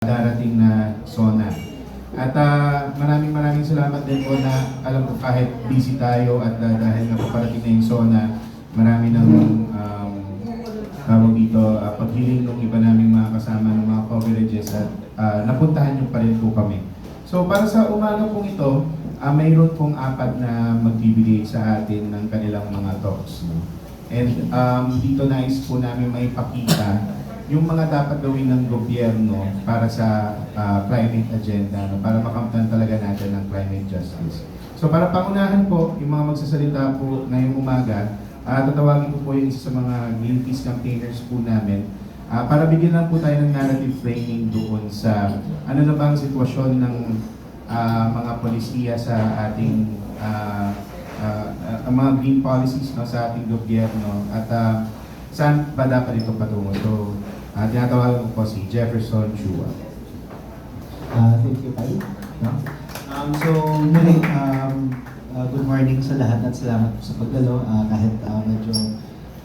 darating na SONA. At ah, maraming maraming salamat din po na alam ko kahit busy tayo at ah, dahil nga paparating na yung SONA, marami ng um, tawag dito, ah, paghiling ng iba naming mga kasama ng mga coverages at ah, napuntahan nyo pa rin po kami. So para sa umaga pong ito, ah, mayroon pong apat na magbibigay sa atin ng kanilang mga talks. And um, dito nais po namin may pakita yung mga dapat gawin ng gobyerno para sa ah, climate agenda, no? para makamtan talaga natin ng climate justice. So para pangunahan po, yung mga magsasalita po ngayong umaga, ah tatawagin ko po yung isa sa mga Greenpeace campaigners po namin Ah, para bigyan lang po tayo ng narrative framing doon sa ano na ba ang sitwasyon ng ah, mga polisiya sa ating ah, ah, ang mga green policies no, sa ating gobyerno at ah, saan ba dapat ito patungo. So, uh, tinatawagan ko po si Jefferson Chua. Uh, thank you, Pai. No? Um, so, muli, um, uh, good morning sa lahat at salamat po sa pagdalo uh, kahit uh, medyo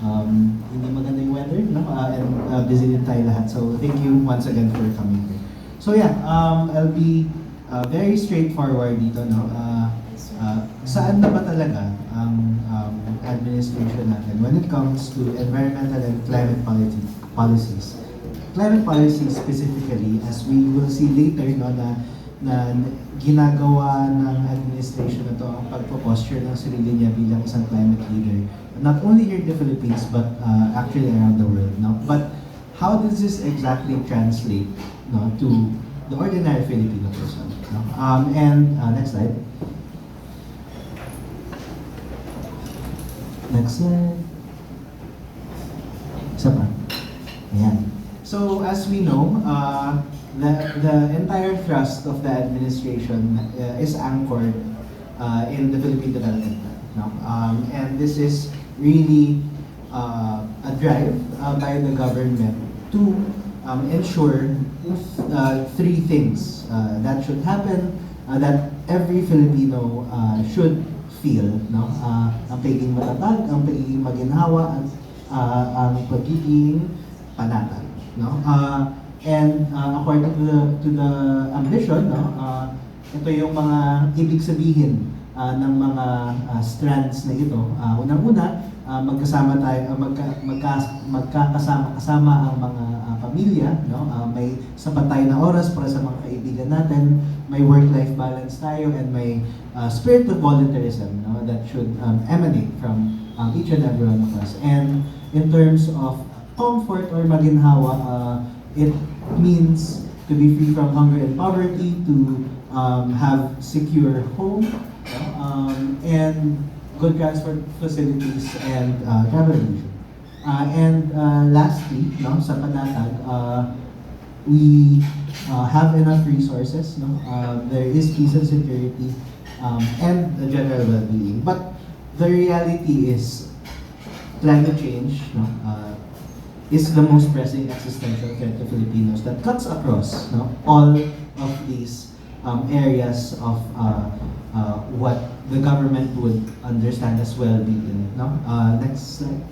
um, hindi maganda yung weather, no? Uh, and uh, busy din tayo lahat. So, thank you once again for coming here. So, yeah, um, I'll be uh, very straightforward dito, no? Uh, uh, saan na ba talaga ang um, administration natin when it comes to environmental and climate policy, policies? climate policy specifically, as we will see later, no, na, na ginagawa ng administration na to ang pagpo-posture ng sarili niya bilang isang climate leader. Not only here in the Philippines, but uh, actually around the world. No? But how does this exactly translate no, to the ordinary Filipino person? No? Um, and uh, next slide. Next slide. Isa pa. Ayan. So as we know, uh, the, the entire thrust of the administration uh, is anchored uh, in the Philippine Development Plan. No? Um, and this is really uh, a drive uh, by the government to um, ensure uh, three things uh, that should happen, uh, that every Filipino uh, should feel. No? Uh, ang pagiging matatag, ang pagiging maginhawa, at uh, ang pagiging panatag. No? Uh, and uh, according to the, to the ambition, no? uh, ito yung mga ibig sabihin uh, ng mga uh, strands na ito. Uh, Unang-una, uh, magkasama tayo, uh, magka, magka, magkakasama-kasama ang mga uh, pamilya, no? Uh, may sapat tayo na oras para sa mga kaibigan natin, may work-life balance tayo, and may uh, spirit of volunteerism no? that should um, emanate from um, each and every one of us. And in terms of comfort or maginhawa, uh, it means to be free from hunger and poverty, to um, have secure home, um, and good transport facilities and uh, travel. Uh, and uh, lastly, no, sa panatag, uh, we uh, have enough resources. No? Uh, there is peace and security um, and the general well-being. But the reality is climate change no, uh, is the most pressing existential threat to Filipinos that cuts across no, all of these um, areas of uh, uh, what the government would understand as well-being. No? Uh, next slide.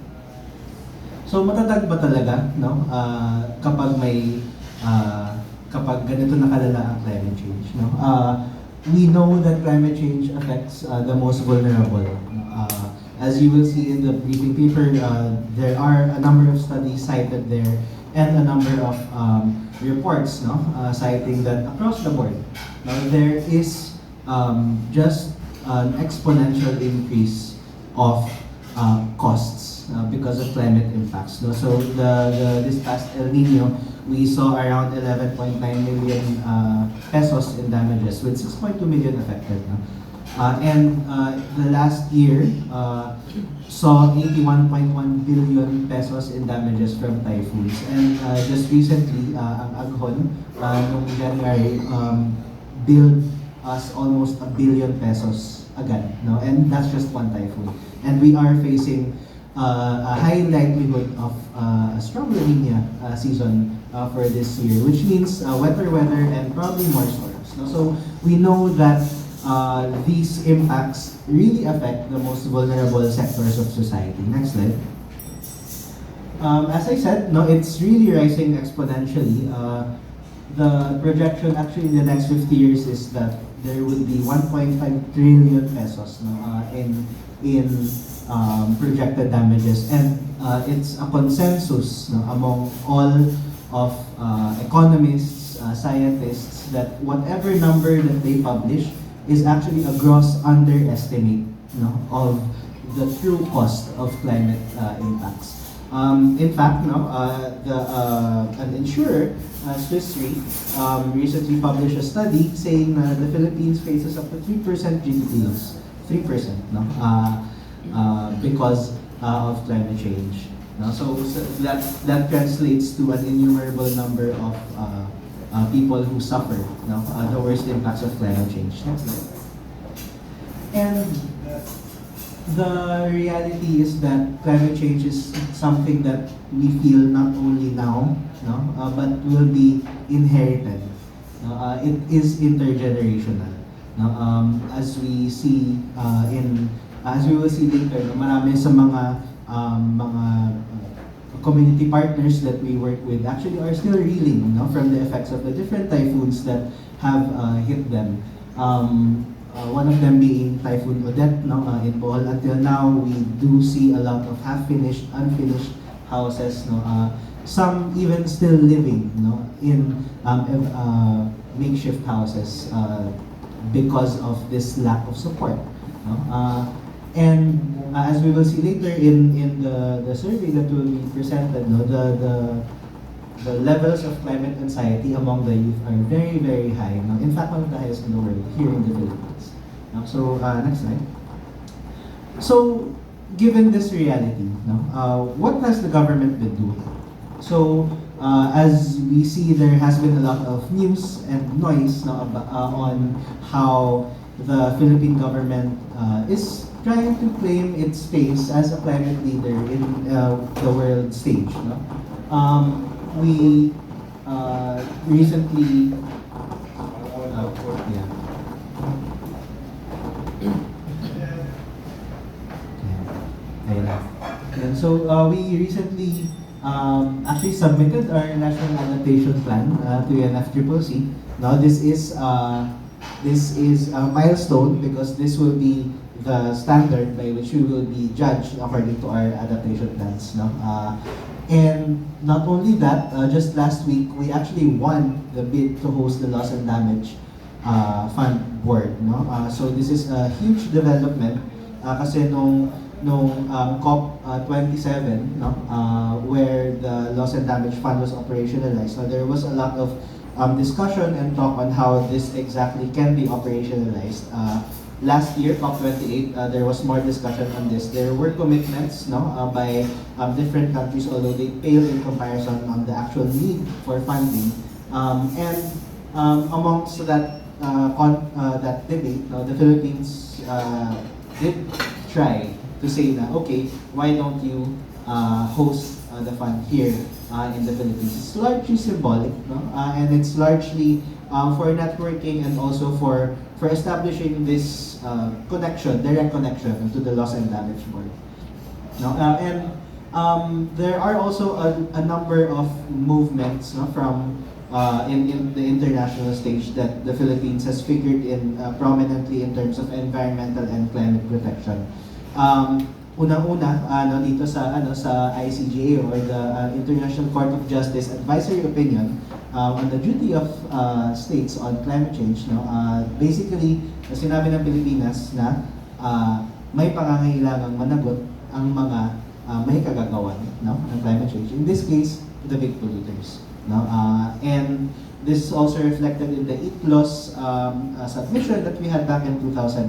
So matatag ba talaga no ah, kapag may ah, kapag ganito nakalala ang climate change no? Ah, we know that climate change affects ah, the most vulnerable. Ah, as you will see in the briefing paper, ah, there are a number of studies cited there and a number of um, reports no ah, citing that across the board no, there is um, just an exponential increase of uh, costs uh, because of climate impacts. No? So the, the this past El Nino, we saw around 11.9 million uh, pesos in damages with 6.2 million affected. No? Uh, and uh, the last year uh, saw 81.1 billion pesos in damages from typhoons. And uh, just recently, uh, ang Aghon, uh, January, um, billed us almost a billion pesos again. No? And that's just one typhoon. And we are facing uh, a high likelihood of uh, a strong La Nina uh, season uh, for this year, which means uh, wetter weather and probably more storms. No? So we know that uh, these impacts really affect the most vulnerable sectors of society. Next slide. Um, as I said, no, it's really rising exponentially. Uh, the projection actually in the next 50 years is that there will be 1.5 trillion pesos no, uh, in in um, projected damages and uh, it's a consensus no, among all of uh, economists, uh, scientists that whatever number that they publish is actually a gross underestimate of the true cost of climate uh, impacts. Um, in fact, no, uh, the, uh, an insurer, uh, Swiss Re, um, recently published a study saying uh, the Philippines faces up to 3% GDP loss. 3%, no? Uh, uh, because uh, of climate change. No? So, so that, that translates to an innumerable number of uh, people who suffer no? uh, the worst impacts of climate change. Next slide. And the reality is that climate change is something that we feel not only now, no, uh, but will be inherited. No, uh, it is intergenerational. No, um, as we see uh, in, as we will see later, no, marami sa mga um, mga community partners that we work with actually are still reeling from the effects of the different typhoons that have uh, hit them. Um, uh, one of them being Typhoon Odette no, uh, in Bohol. Until now, we do see a lot of half-finished, unfinished houses. No, uh, some even still living no, in um, uh, makeshift houses uh, because of this lack of support. No? And uh, as we will see later in, in the, the survey that will be presented, no, the, the the levels of climate anxiety among the youth are very, very high. In fact, one of the highest in the world here in the Philippines. So, uh, next slide. So, given this reality, no, uh, what has the government been doing? So, uh, as we see, there has been a lot of news and noise no, uh, on how the Philippine government uh, is trying to claim its space as a climate leader in uh, the world stage. No? Um, we uh, recently, uh, yeah. Ayun. So we recently um, actually submitted our national adaptation plan uh, to UNFCCC. Now this is uh, this is a milestone because this will be the standard by which we will be judged according to our adaptation plans. No? Uh, and not only that, uh, just last week we actually won the bid to host the loss and damage uh, fund board. No? Uh, so this is a huge development uh, kasi nung nung um, COP uh, 27 no uh, where the loss and damage fund was operationalized so there was a lot of um, discussion and talk on how this exactly can be operationalized uh, last year COP 28 uh, there was more discussion on this. There were commitments no uh, by um, different countries although they pale in comparison on the actual need for funding. Um, and um, amongst that uh, con- uh, that debate no, the Philippines uh, did try to say that, okay, why don't you uh, host uh, the fund here uh, in the Philippines? It's largely symbolic, no? Uh, and it's largely um, for networking and also for for establishing this uh, connection, direct connection to the loss and damage board. No? Uh, and um, there are also a, a number of movements no, from uh, in, in the international stage that the Philippines has figured in uh, prominently in terms of environmental and climate protection. Um, unang-una ano dito sa ano sa ICJ or the uh, International Court of Justice advisory opinion uh, on the duty of uh, states on climate change no? Uh, basically sinabi ng Pilipinas na uh, may pangangailangang managot ang mga uh, may kagagawan no ng climate change. In this case the big polluters no? Uh, and this is also reflected in the EAT-LOS um, uh, submission that we had back in 2019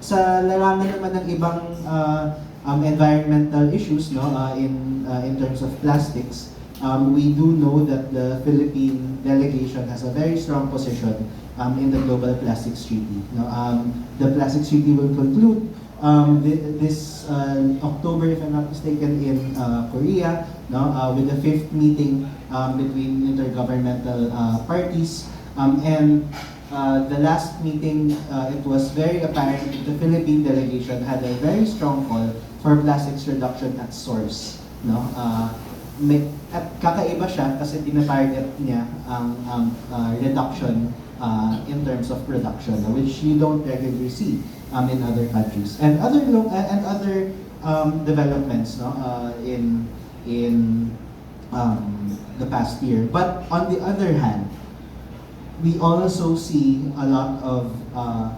sa larangan naman ng ibang uh, um, environmental issues no uh, in uh, in terms of plastics um, we do know that the Philippine delegation has a very strong position um, in the global plastics treaty no um, the plastics treaty will conclude um, thi- this uh, October if I'm not mistaken in uh, Korea no uh, with the fifth meeting um, between intergovernmental uh, parties um, and uh, the last meeting, uh, it was very apparent that the Philippine delegation had a very strong call for plastics reduction at source. No, uh, may, at kakaiba siya kasi tinatarget niya ang ang uh, reduction uh, in terms of production which you don't regularly see um, in other countries. And other and other um, developments no? Uh, in in um, the past year. But on the other hand we also see a lot of uh,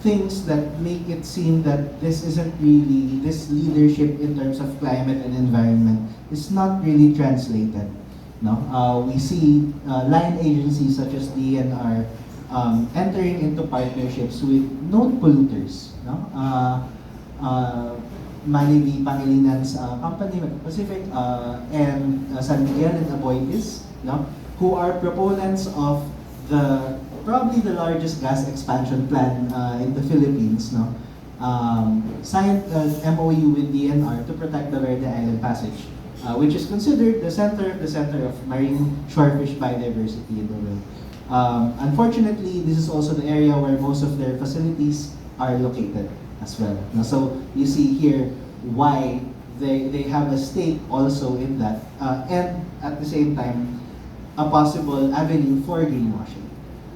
things that make it seem that this isn't really, this leadership in terms of climate and environment is not really translated. No? Uh, we see uh, line agencies such as DNR um, entering into partnerships with known polluters. No? Uh, uh, Manny V. Pangalinan's uh, company, Pacific, uh, and uh, San Miguel and Aboitiz, no? who are proponents of the probably the largest gas expansion plan uh, in the Philippines, no? Um, signed an MOU with DNR to protect the Verde Island Passage, uh, which is considered the center of the center of marine shorefish biodiversity in the world. Um, unfortunately, this is also the area where most of their facilities are located as well. Now, so you see here why they, they have a stake also in that, uh, and at the same time, a possible avenue for greenwashing.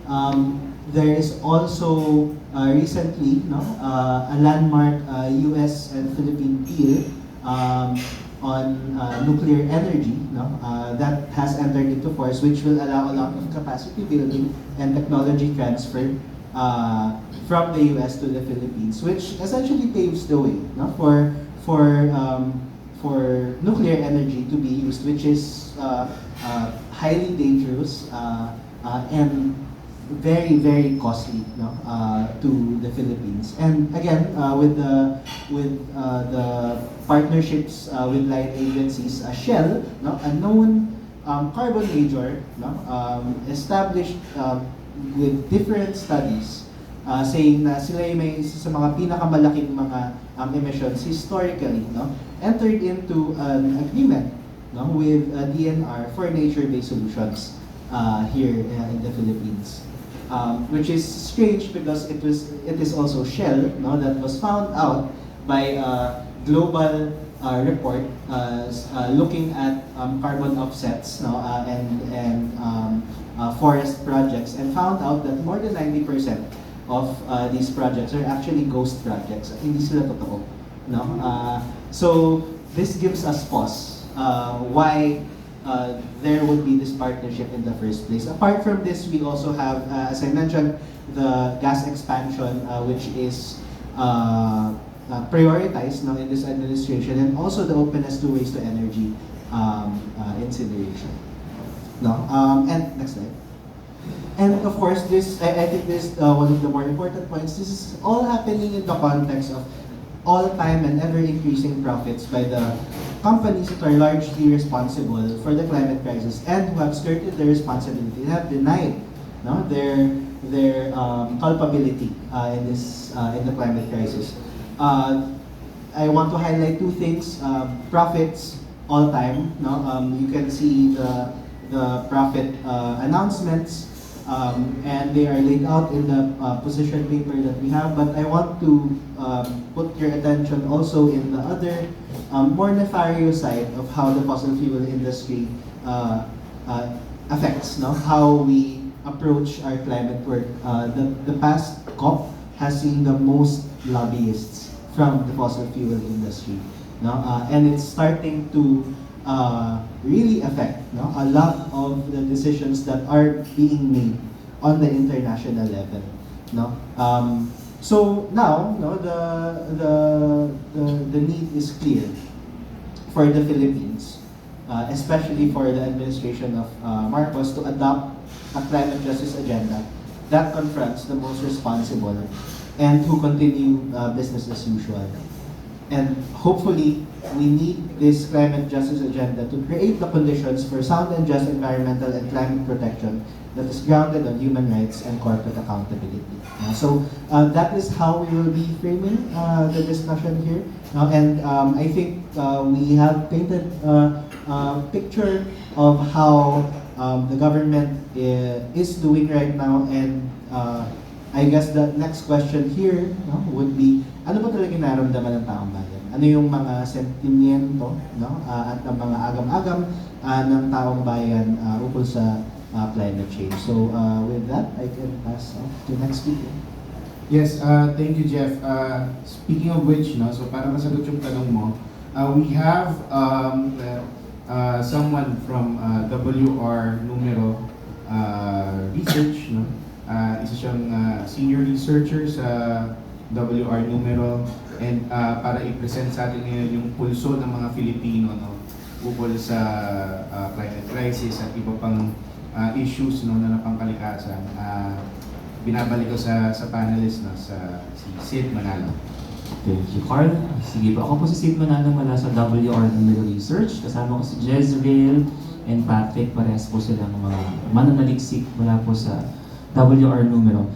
Um, there is also uh, recently no, uh, a landmark uh, US and Philippine deal um, on uh, nuclear energy no, uh, that has entered into force, which will allow a lot of capacity building and technology transfer uh, from the US to the Philippines, which essentially paves the way no, for for um, for nuclear energy to be used, which is highly dangerous uh, uh, and very very costly no, uh, to the Philippines. And again, uh, with the with uh, the partnerships uh, with line agencies, uh, Shell, no, a known um, carbon major, no, um, established um, with different studies uh, saying na sila yung may isa sa mga pinakamalaking mga um, emissions historically, no, entered into an agreement no, with uh, DNR for nature-based solutions uh, here uh, in the Philippines. Um, which is strange because it was it is also Shell no, that was found out by a global uh, report uh, uh, looking at um, carbon offsets no, uh, and and um, uh, forest projects and found out that more than 90% of uh, these projects are actually ghost projects. Hindi sila totoo. No? Uh, so this gives us pause. Uh, why uh, there would be this partnership in the first place. Apart from this, we also have, uh, as I mentioned, the gas expansion, uh, which is uh, uh, prioritized now in this administration, and also the openness to waste to energy um, incineration. No, um, and next slide. And of course, this I, I think this one of the more important points. This is all happening in the context of all-time and ever-increasing profits by the companies that are largely responsible for the climate crisis and who have skirted their responsibility have denied no, their their um, culpability uh, in this uh, in the climate crisis. Uh, I want to highlight two things: um, profits all time. No, um, you can see the the profit uh, announcements, um, and they are laid out in the uh, position paper that we have. But I want to um, put your attention also in the other um, more nefarious side of how the fossil fuel industry uh, uh, affects no how we approach our climate work. Uh, the the past COP has seen the most lobbyists from the fossil fuel industry, no, uh, and it's starting to uh, really affect no, a lot of the decisions that are being made on the international level. No? Um, so now, no, the, the, the, the need is clear for the Philippines, uh, especially for the administration of uh, Marcos to adopt a climate justice agenda that confronts the most responsible and to continue uh, business as usual. And hopefully, we need this climate justice agenda to create the conditions for sound and just environmental and climate protection that is grounded on human rights and corporate accountability. Uh, so uh, that is how we will be framing uh, the discussion here. Uh, and um, I think uh, we have painted uh, a picture of how um, the government is doing right now and uh, I guess the next question here no, would be, ano ba talaga yung nararamdaman ng taong bayan? ano yung mga sentimiento no? ah, at ang mga agam-agam ah, ng taong bayan ah, ukol sa ah, climate change. So ah, with that, I can pass off to next speaker. Yes, uh, thank you, Jeff. Uh, speaking of which, no, so para masagot yung tanong mo, uh, we have um, uh, uh, someone from uh, WR Numero uh, Research, no? Uh, isa siyang uh, senior researcher sa WR Numero and uh, para i-present sa atin ngayon yung pulso ng mga Filipino no ukol sa uh, climate crisis at iba pang uh, issues no na napangkalikasan. Uh, binabalik ko sa sa panelist no sa si Sid Manalo. Thank you, Carl. Sige po, ako po si Sid Manalo mula sa WR Numero Research. Kasama ko si Jezreel and Patrick. Parehas po silang mga mananaliksik mula po sa WR Numero.